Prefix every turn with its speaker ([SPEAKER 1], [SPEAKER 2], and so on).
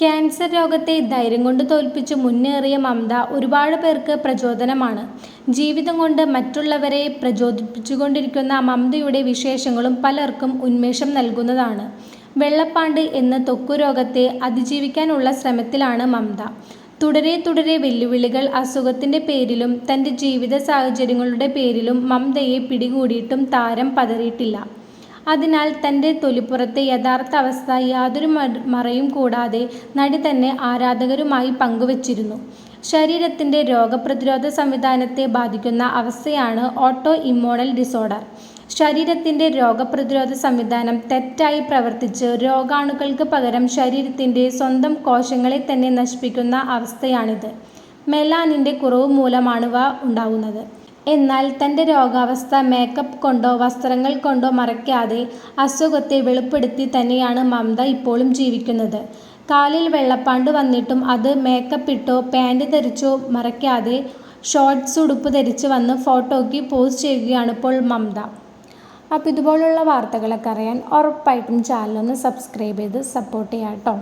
[SPEAKER 1] Cancer രോഗത്തെ ധൈര്യം കൊണ്ട് തോൽപ്പിച്ച് മുന്നേറിയ മമത ഒരുപാട് പേർക്ക് പ്രചോദനമാണ്. ജീവിതം കൊണ്ട് മറ്റുള്ളവരെ പ്രചോദിപ്പിച്ചുകൊണ്ടിരിക്കുന്ന മമതയുടെ വിശേഷങ്ങളും പലർക്കും ഉന്മേഷം നൽകുന്നതാണ്. വെള്ളപ്പാണ്ട് എന്ന തൊക്കു രോഗത്തെ അതിജീവിക്കാനുള്ള ശ്രമത്തിലാണ് മമത. തുടരെ തുടരെ വെല്ലുവിളികൾ അസുഖത്തിന്റെ പേരിലും തന്റെ ജീവിത സാഹചര്യങ്ങളുടെ പേരിലും മമതയെ പിടികൂടിയിട്ടും താരം പതറിയിട്ടില്ല. അതിനാൽ തന്റെ തൊലിപ്പുറത്തെ യഥാർത്ഥ അവസ്ഥ യാതൊരു മറയും കൂടാതെ നടി തന്നെ ആരാധകരുമായി പങ്കുവച്ചിരുന്നു. ശരീരത്തിന്റെ രോഗപ്രതിരോധ സംവിധാനത്തെ ബാധിക്കുന്ന അവസ്ഥയാണ് ഓട്ടോ ഇമ്മോണൽ ഡിസോർഡർ. ശരീരത്തിന്റെ രോഗപ്രതിരോധ സംവിധാനം തെറ്റായി പ്രവർത്തിച്ച് രോഗാണുക്കൾക്ക് പകരം ശരീരത്തിന്റെ സ്വന്തം കോശങ്ങളെ തന്നെ നശിപ്പിക്കുന്ന അവസ്ഥയാണിത്. മെലാനിന്റെ കുറവ് മൂലമാണിവ ഉണ്ടാവുന്നത്. എന്നാൽ തന്റെ രോഗാവസ്ഥ മേക്കപ്പ് കൊണ്ടോ വസ്ത്രങ്ങൾ കൊണ്ടോ മറയ്ക്കാതെ അസുഖത്തെ വെളിപ്പെടുത്തി തന്നെയാണ് മമത ഇപ്പോഴും ജീവിക്കുന്നത്. കാലിൽ വെള്ളപ്പാണ്ട് വന്നിട്ടും അത് മേക്കപ്പ് ഇട്ടോ പാന്റ് ധരിച്ചോ മറയ്ക്കാതെ ഷോർട്ട്സ് ഉടുപ്പ് ധരിച്ച് വന്ന് ഫോട്ടോയ്ക്ക് പോസ്റ്റ് ചെയ്യുകയാണ് ഇപ്പോൾ മമത. അപ്പോൾ ഇതുപോലുള്ള വാർത്തകളൊക്കെ അറിയാൻ ഉറപ്പായിട്ടും ചാനലൊന്ന് സബ്സ്ക്രൈബ് ചെയ്ത് സപ്പോർട്ട് ചെയ്യാട്ടോ.